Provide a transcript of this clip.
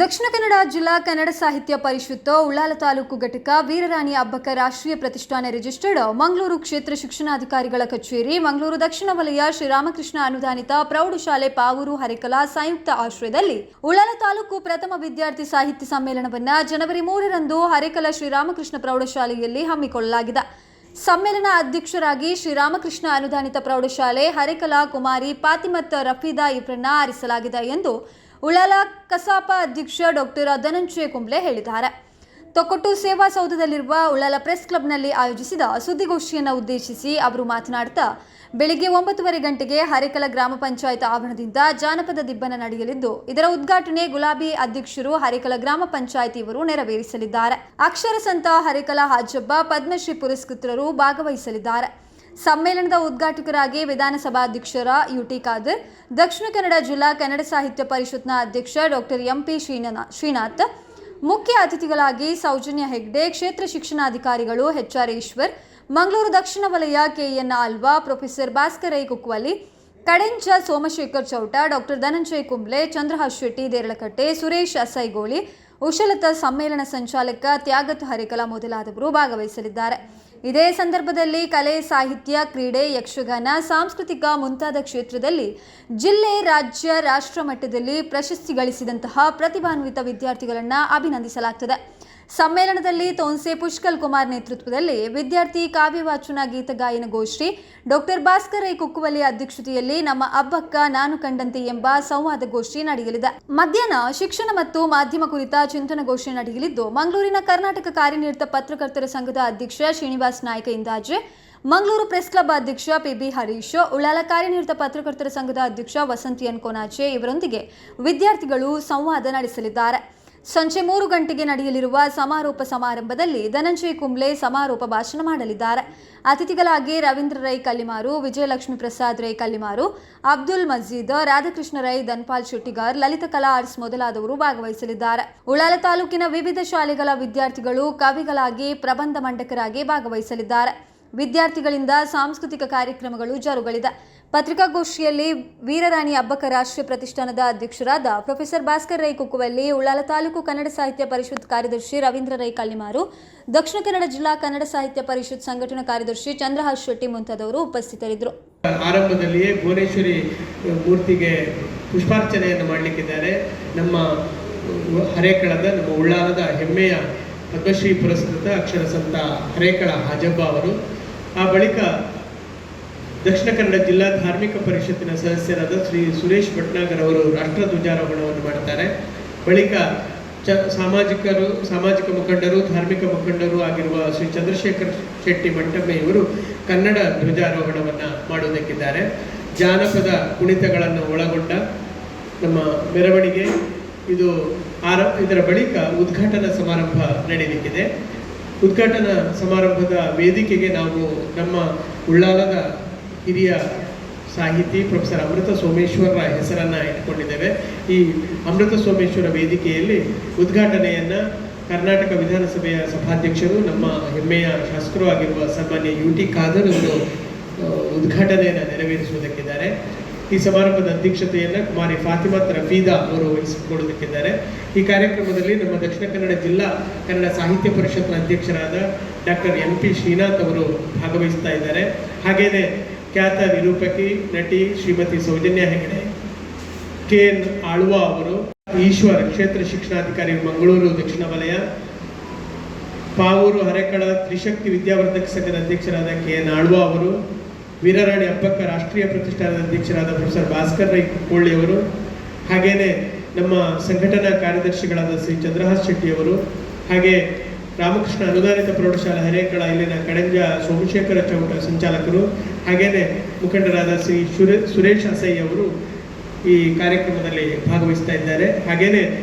ದಕ್ಷಿಣ ಕನ್ನಡ ಜಿಲ್ಲಾ ಕನ್ನಡ ಸಾಹಿತ್ಯ ಪರಿಷತ್ತು ಉಳ್ಳಾಲ ತಾಲೂಕು ಘಟಕ ವೀರರಾಣಿ ಅಬ್ಬಕ್ಕ ರಾಷ್ಟ್ರೀಯ ಪ್ರತಿಷ್ಠಾನ ರಿಜಿಸ್ಟರ್ಡ್ ಮಂಗಳೂರು ಕ್ಷೇತ್ರ ಶಿಕ್ಷಣಾಧಿಕಾರಿಗಳ ಕಚೇರಿ, ಮಂಗಳೂರು ದಕ್ಷಿಣ ವಲಯ ಶ್ರೀರಾಮಕೃಷ್ಣ ಅನುದಾನಿತ ಪ್ರೌಢಶಾಲೆ ಪಾವೂರು ಹರಿಕಲಾ ಸಂಯುಕ್ತ ಆಶ್ರಯದಲ್ಲಿ ಉಳ್ಳಾಲ ತಾಲೂಕು ಪ್ರಥಮ ವಿದ್ಯಾರ್ಥಿ ಸಾಹಿತ್ಯ ಸಮ್ಮೇಳನವನ್ನ ಜನವರಿ ಮೂರರಂದು ಹರಿಕಲ ಶ್ರೀರಾಮಕೃಷ್ಣ ಪ್ರೌಢಶಾಲೆಯಲ್ಲಿ ಹಮ್ಮಿಕೊಳ್ಳಲಾಗಿದೆ. ಸಮ್ಮೇಳನ ಅಧ್ಯಕ್ಷರಾಗಿ ಶ್ರೀರಾಮಕೃಷ್ಣ ಅನುದಾನಿತ ಪ್ರೌಢಶಾಲೆ ಹರಿಕಲಾ ಕುಮಾರಿ ಪಾತಿಮತ್ ರಫೀದಾ ಇಬ್ರನ್ನ ಆರಿಸಲಾಗಿದೆ ಎಂದು ಉಳ್ಳಾಲ ಕಸಾಪ ಅಧ್ಯಕ್ಷ ಡಾಕ್ಟರ್ ಧನಂಜಯ ಕುಂಬ್ಳೆ ಹೇಳಿದ್ದಾರೆ. ತೊಕ್ಕೊಟ್ಟು ಸೇವಾ ಸೌಧದಲ್ಲಿರುವ ಉಳ್ಳಾಲ ಪ್ರೆಸ್ ಕ್ಲಬ್ನಲ್ಲಿ ಆಯೋಜಿಸಿದ ಸುದ್ದಿಗೋಷ್ಠಿಯನ್ನು ಉದ್ದೇಶಿಸಿ ಅವರು ಮಾತನಾಡ್ತಾ, ಬೆಳಿಗ್ಗೆ ಒಂಬತ್ತುವರೆ ಗಂಟೆಗೆ ಹರೇಕಲ ಗ್ರಾಮ ಪಂಚಾಯತ್ ಆವರಣದಿಂದ ಜಾನಪದ ದಿಬ್ಬನ ನಡೆಯಲಿದ್ದು, ಇದರ ಉದ್ಘಾಟನೆ ಗುಲಾಬಿ ಅಧ್ಯಕ್ಷರು ಹರೇಕಲ ಗ್ರಾಮ ಪಂಚಾಯತ್ ಇವರು ನೆರವೇರಿಸಲಿದ್ದಾರೆ. ಅಕ್ಷರ ಸಂತ ಹರೇಕಲ ಹಾಜಬ್ಬ ಪದ್ಮಶ್ರೀ ಪುರಸ್ಕೃತರು ಭಾಗವಹಿಸಲಿದ್ದಾರೆ. ಸಮ್ಮೇಳನದ ಉದ್ಘಾಟಕರಾಗಿ ವಿಧಾನಸಭಾಧ್ಯಕ್ಷರ ಯುಟಿ ಖಾದರ್, ದಕ್ಷಿಣ ಕನ್ನಡ ಜಿಲ್ಲಾ ಕನ್ನಡ ಸಾಹಿತ್ಯ ಪರಿಷತ್ನ ಅಧ್ಯಕ್ಷ ಡಾಕ್ಟರ್ ಎಂಪಿ ಶ್ರೀನಾಥ್, ಮುಖ್ಯ ಅತಿಥಿಗಳಾಗಿ ಸೌಜನ್ಯ ಹೆಗ್ಡೆ, ಕ್ಷೇತ್ರ ಶಿಕ್ಷಣಾಧಿಕಾರಿಗಳು ಎಚ್ಆರ್ ಈಶ್ವರ್, ಮಂಗಳೂರು ದಕ್ಷಿಣ ವಲಯ K N Alva professor Bhaskar Kukkuvalli ಕಡೆಂಚ Somashekar Chowta, doctor Dhananjay Kumble, Chandrahas Shetty Deralakatte Suresh Asaigoli, ಉಶಲತ ಸಮ್ಮೇಳನ ಸಂಚಾಲಕ ತ್ಯಾಗತ್ ಹರಿಕಲಾ ಮೊದಲಾದವರು ಭಾಗವಹಿಸಲಿದ್ದಾರೆ. ಇದೇ ಸಂದರ್ಭದಲ್ಲಿ ಕಲೆ, ಸಾಹಿತ್ಯ, ಕ್ರೀಡೆ, ಯಕ್ಷಗಾನ, ಸಾಂಸ್ಕೃತಿಕ ಮುಂತಾದ ಕ್ಷೇತ್ರದಲ್ಲಿ ಜಿಲ್ಲೆ, ರಾಜ್ಯ, ರಾಷ್ಟ್ರ ಮಟ್ಟದಲ್ಲಿ ಪ್ರಶಸ್ತಿ ಗಳಿಸಿದಂತಹ ಪ್ರತಿಭಾನ್ವಿತ ವಿದ್ಯಾರ್ಥಿಗಳನ್ನು ಅಭಿನಂದಿಸಲಾಗ್ತದೆ. ಸಮ್ಮೇಳನದಲ್ಲಿ ತೋನ್ಸೆ ಪುಷ್ಕಲ್ ಕುಮಾರ್ ನೇತೃತ್ವದಲ್ಲಿ ವಿದ್ಯಾರ್ಥಿ ಕಾವ್ಯವಾಚನ ಗೀತ ಗಾಯನ ಗೋಷ್ಠಿ, ಡಾಕ್ಟರ್ ಭಾಸ್ಕರ್ ಐ ಕುಕ್ಕುವಲ್ಲಿ ಅಧ್ಯಕ್ಷತೆಯಲ್ಲಿ ನಮ್ಮ ಅಬ್ಬಕ್ಕ ನಾನು ಕಂಡಂತೆ ಎಂಬ ಸಂವಾದ ಗೋಷ್ಠಿ ನಡೆಯಲಿದೆ. ಮಧ್ಯಾಹ್ನ ಶಿಕ್ಷಣ ಮತ್ತು ಮಾಧ್ಯಮ ಕುರಿತ ಚಿಂತನ ಗೋಷ್ಠಿ ನಡೆಯಲಿದ್ದು, ಮಂಗಳೂರಿನ ಕರ್ನಾಟಕ ಕಾರ್ಯನಿರತ ಪತ್ರಕರ್ತರ ಸಂಘದ ಅಧ್ಯಕ್ಷ ಶ್ರೀನಿವಾಸ್ ನಾಯ್ಕ ಇಂದಾಜೆ, ಮಂಗಳೂರು ಪ್ರೆಸ್ ಕ್ಲಬ್ ಅಧ್ಯಕ್ಷ ಪಿಬಿ ಹರೀಶ್, ಉಳ್ಳಾಲ ಕಾರ್ಯನಿರತ ಪತ್ರಕರ್ತರ ಸಂಘದ ಅಧ್ಯಕ್ಷ ವಸಂತಿ ಎನ್ ಕೊನಾಚೆ ಇವರೊಂದಿಗೆ ವಿದ್ಯಾರ್ಥಿಗಳು ಸಂವಾದ ನಡೆಸಲಿದ್ದಾರೆ. ಸಂಜೆ ಮೂರು ಗಂಟೆಗೆ ನಡೆಯಲಿರುವ ಸಮಾರೋಪ ಸಮಾರಂಭದಲ್ಲಿ ಧನಂಜಯ ಕುಂಬ್ಳೆ ಸಮಾರೋಪ ಭಾಷಣ ಮಾಡಲಿದ್ದಾರೆ. ಅತಿಥಿಗಳಾಗಿ ರವೀಂದ್ರ ರೈ ಕಲ್ಲಿಮಾರು, ವಿಜಯಲಕ್ಷ್ಮಿ ಪ್ರಸಾದ್ ರೈ ಕಲ್ಲಿಮಾರು, ಅಬ್ದುಲ್ ಮಜೀದ್, ರಾಧಾಕೃಷ್ಣ ರೈ, ಧನ್ಪಾಲ್ ಶೆಟ್ಟಿಗಾರ್, ಲಲಿತ ಕಲಾ ಆರ್ಟ್ಸ್ ಮೊದಲಾದವರು ಭಾಗವಹಿಸಲಿದ್ದಾರೆ. ಉಳಾಲ ತಾಲೂಕಿನ ವಿವಿಧ ಶಾಲೆಗಳ ವಿದ್ಯಾರ್ಥಿಗಳು, ಕವಿಗಳಾಗಿ ಪ್ರಬಂಧ ಮಂಡಕರಾಗಿ ಭಾಗವಹಿಸಲಿದ್ದಾರೆ. ವಿದ್ಯಾರ್ಥಿಗಳಿಂದ ಸಾಂಸ್ಕೃತಿಕ ಕಾರ್ಯಕ್ರಮಗಳು ಜರುಗಲಿದೆ. ಪತ್ರಿಕಾಗೋಷ್ಠಿಯಲ್ಲಿ ವೀರರಾಣಿ ಅಬ್ಬಕ ರಾಷ್ಟ್ರೀಯ ಪ್ರತಿಷ್ಠಾನದ ಅಧ್ಯಕ್ಷರಾದ ಪ್ರೊಫೆಸರ್ ಭಾಸ್ಕರ್ ರೈ ಕುಕ್ಕುವಲ್ಲಿ, ಉಳ್ಳಾಲ ತಾಲೂಕು ಕನ್ನಡ ಸಾಹಿತ್ಯ ಪರಿಷತ್ ಕಾರ್ಯದರ್ಶಿ ರವೀಂದ್ರ ರೈ ಕಲ್ಲಿಮಾರು, ದಕ್ಷಿಣ ಕನ್ನಡ ಜಿಲ್ಲಾ ಕನ್ನಡ ಸಾಹಿತ್ಯ ಪರಿಷತ್ ಸಂಘಟನಾ ಕಾರ್ಯದರ್ಶಿ ಚಂದ್ರಹಾಸ್ ಶೆಟ್ಟಿ ಮುಂತಾದವರು ಉಪಸ್ಥಿತರಿದ್ದರು. ಆರಂಭದಲ್ಲಿಯೇ ಭುವನೇಶ್ವರಿ ಮೂರ್ತಿಗೆ ಪುಷ್ಪಾರ್ಚನೆಯನ್ನು ಮಾಡಲಿಕ್ಕಿದ್ದಾರೆ. ನಮ್ಮ ಹರೇಕಳದ, ನಮ್ಮ ಉಳ್ಳಾಲದ ಹೆಮ್ಮೆಯ ಪದ್ಮಶ್ರೀ ಪುರಸ್ಕೃತ ಅಕ್ಷರ ಸಂತ ಹರೇಕಳ ಹಾಜಬ್ಬ ಅವರು. ಆ ಬಳಿಕ ದಕ್ಷಿಣ ಕನ್ನಡ ಜಿಲ್ಲಾ ಧಾರ್ಮಿಕ ಪರಿಷತ್ತಿನ ಸದಸ್ಯರಾದ ಶ್ರೀ ಸುರೇಶ್ ಭಟ್ನಾಗರ್ ಅವರು ರಾಷ್ಟ್ರ ಧ್ವಜಾರೋಹಣವನ್ನು ಮಾಡ್ತಾರೆ ಬಳಿಕ ಚ ಸಾಮಾಜಿಕರು, ಸಾಮಾಜಿಕ ಮುಖಂಡರು, ಧಾರ್ಮಿಕ ಮುಖಂಡರು ಆಗಿರುವ ಶ್ರೀ ಚಂದ್ರಶೇಖರ್ ಶೆಟ್ಟಿ ಮಂಟಮ್ಮೆ ಇವರು ಕನ್ನಡ ಧ್ವಜಾರೋಹಣವನ್ನು ಮಾಡುವುದಕ್ಕಿದ್ದಾರೆ. ಜಾನಪದ ಕುಣಿತಗಳನ್ನು ಒಳಗೊಂಡ ನಮ್ಮ ಮೆರವಣಿಗೆ ಇದು ಆರ ಇದರ ಬಳಿಕ ಉದ್ಘಾಟನಾ ಸಮಾರಂಭ ನಡೆಯಲಿಕ್ಕಿದೆ. ಉದ್ಘಾಟನಾ ಸಮಾರಂಭದ ವೇದಿಕೆಗೆ ನಾವು ನಮ್ಮ ಉಳ್ಳಾಲದ ಹಿರಿಯ ಸಾಹಿತಿ ಪ್ರೊಫೆಸರ್ ಅಮೃತ ಸೋಮೇಶ್ವರ ಹೆಸರನ್ನು ಇಟ್ಕೊಂಡಿದ್ದೇವೆ ಈ ಅಮೃತ ಸೋಮೇಶ್ವರ ವೇದಿಕೆಯಲ್ಲಿ ಉದ್ಘಾಟನೆಯನ್ನು ಕರ್ನಾಟಕ ವಿಧಾನಸಭೆಯ ಸಭಾಧ್ಯಕ್ಷರು, ನಮ್ಮ ಹೆಮ್ಮೆಯ ಶಾಸಕರು ಆಗಿರುವ ಸನ್ಮಾನ್ಯ ಯು ಟಿ ಖಾದರ್ ಅವರು ಉದ್ಘಾಟನೆಯನ್ನು ನೆರವೇರಿಸುವುದಕ್ಕಿದ್ದಾರೆ. ಈ ಸಮಾರಂಭದ ಅಧ್ಯಕ್ಷತೆಯನ್ನು ಕುಮಾರಿ ಫಾತಿಮಾ ರಫೀದಾ ಅವರು ವಹಿಸಿಕೊಡುವುದಕ್ಕಿದ್ದಾರೆ ಈ ಕಾರ್ಯಕ್ರಮದಲ್ಲಿ ನಮ್ಮ ದಕ್ಷಿಣ ಕನ್ನಡ ಜಿಲ್ಲಾ ಕನ್ನಡ ಸಾಹಿತ್ಯ ಪರಿಷತ್ನ ಅಧ್ಯಕ್ಷರಾದ ಡಾಕ್ಟರ್ ಎಂ ಪಿ ಶ್ರೀನಾಥ್ ಅವರು ಭಾಗವಹಿಸ್ತಾ ಇದ್ದಾರೆ. ಹಾಗೇನೆ ಖ್ಯಾತ ನಿರೂಪಕಿ, ನಟಿ ಶ್ರೀಮತಿ ಸೌಜನ್ಯ ಹೆಗಡೆ ಕೆ ಎನ್ ಆಳ್ವಾ ಅವರು, ಈಶ್ವರ್ ಕ್ಷೇತ್ರ ಶಿಕ್ಷಣಾಧಿಕಾರಿ ಮಂಗಳೂರು ದಕ್ಷಿಣ ವಲಯ, ಪಾವೂರು ಹರೆಕಳ ತ್ರಿಶಕ್ತಿ ವಿದ್ಯಾವರ್ಧಕ ಸಂಘದ ಅಧ್ಯಕ್ಷರಾದ ಕೆ ಎನ್ ಆಳ್ವಾ ಅವರು ವೀರರಾಣಿ ಅಪ್ಪಕ್ಕ ರಾಷ್ಟ್ರೀಯ ಪ್ರತಿಷ್ಠಾನದ ಅಧ್ಯಕ್ಷರಾದ ಪ್ರೊಫೆಸರ್ ಭಾಸ್ಕರ್ ರೈ ಕೋಳಿಯವರು ಹಾಗೇನೆ ನಮ್ಮ ಸಂಘಟನಾ ಕಾರ್ಯದರ್ಶಿಗಳಾದ ಶ್ರೀ ಚಂದ್ರಹಾಸ್ ಶೆಟ್ಟಿಯವರು ಹಾಗೆ ರಾಮಕೃಷ್ಣ ಅನುದಾನಿತ ಪ್ರೌಢಶಾಲೆ ಹರೇಕಳ ಇಲ್ಲಿನ ಕಡಂಜ ಸೋಮಶೇಖರ ಚೌಟ ಸಂಚಾಲಕರು ಹಾಗೆಯೇ ಮುಖಂಡರಾದ ಶ್ರೀ ಸುರೇ, ಸುರೇಶ್ ಅಸೈ ಅವರು ಈ ಕಾರ್ಯಕ್ರಮದಲ್ಲಿ ಭಾಗವಹಿಸ್ತಾ ಇದ್ದಾರೆ. ಹಾಗೇನೆ